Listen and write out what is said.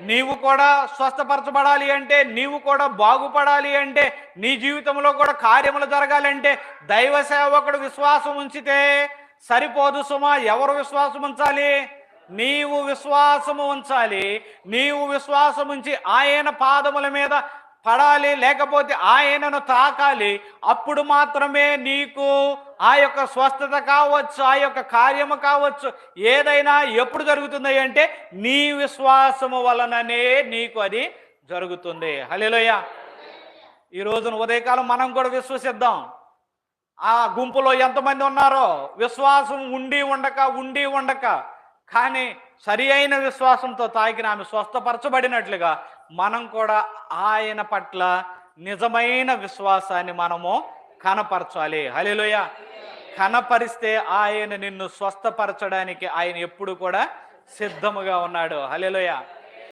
నీవు కూడా స్వస్థపరచబడాలి అంటే నీవు కూడా బాగుపడాలి అంటే నీ జీవితంలో కూడా కార్యములు జరగాలంటే దైవ సేవకుడు విశ్వాసం ఉంచితే సరిపోదు సుమా. ఎవరు విశ్వాసం ఉంచాలి? నీవు విశ్వాసము ఉంచాలి. నీవు విశ్వాసం ఉంచి ఆయన పాదముల మీద పడాలి లేకపోతే ఆయనను తాకాలి అప్పుడు మాత్రమే నీకు ఆ యొక్క స్వస్థత కావచ్చు ఆ యొక్క కార్యము కావచ్చు. ఏదైనా ఎప్పుడు జరుగుతుంది అంటే నీ విశ్వాసము వలననే నీకు అది జరుగుతుంది. హలేలోయ ఈ రోజున ఉదయకాలం మనం కూడా విశ్వసిద్దాం. ఆ గుంపులో ఎంతమంది ఉన్నారో? విశ్వాసం ఉండి ఉండక ఉండి ఉండక. కానీ సరి అయిన విశ్వాసంతో తాకిన ఆమె స్వస్థపరచబడినట్లుగా మనం కూడా ఆయన పట్ల నిజమైన విశ్వాసాన్ని మనము కనపరచాలి. హలోయ కనపరిస్తే ఆయన నిన్ను స్వస్థపరచడానికి ఆయన ఎప్పుడు కూడా సిద్ధముగా ఉన్నాడు. హలేలోయ